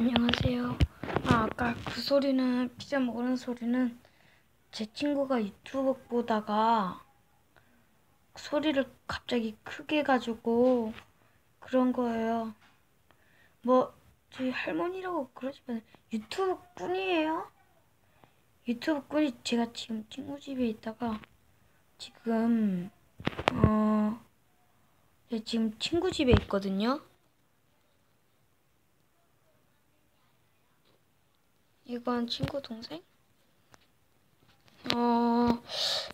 안녕하세요. 아, 아까 그 소리는 피자 먹는 소리는 제 친구가 유튜브 보다가 소리를 갑자기 크게 가지고 그런 거예요. 뭐 저희 할머니라고 그러지만 유튜브 꾼이에요. 유튜브 꾼이 제가 지금 친구 집에 있다가 지금 어 제가 지금 친구 집에 있거든요. 이건 친구 동생? 어,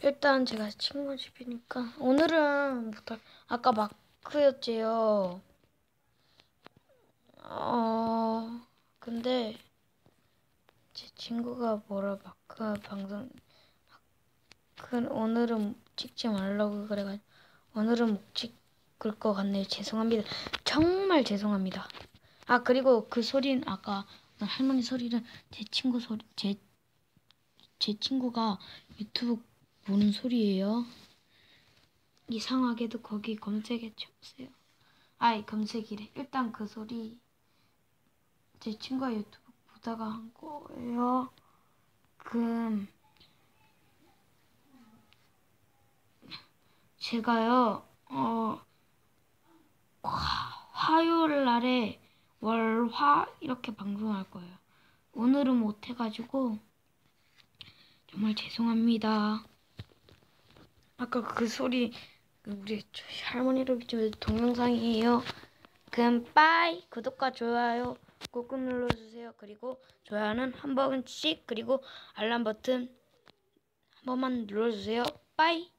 일단 제가 친구 집이니까 오늘은 부터 아까 마크였지요. 어, 근데 제 친구가 뭐라 마크 방송 그 오늘은 찍지 말라고 그래가지고 오늘은 못 찍을 것 같네요. 죄송합니다. 정말 죄송합니다. 아 그리고 그 소리는 아까 할머니 소리는 제 친구 소리 제 제 친구가 유튜브 보는 소리예요. 이상하게도 거기 검색해 쳐보세요. 아이 검색이래. 일단 그 소리 제 친구가 유튜브 보다가 한 거예요. 그 제가요 어 화, 화요일 날에 월 화 이렇게 방송할 거예요. 오늘은 못 해가지고 정말 죄송합니다. 아까 그 소리 그 우리 비추는 동영상이에요. 그럼 빠이 구독과 좋아요 꾹꾹 눌러주세요. 그리고 좋아요는 한 번씩 그리고 알람 버튼 한 번만 눌러주세요. 빠이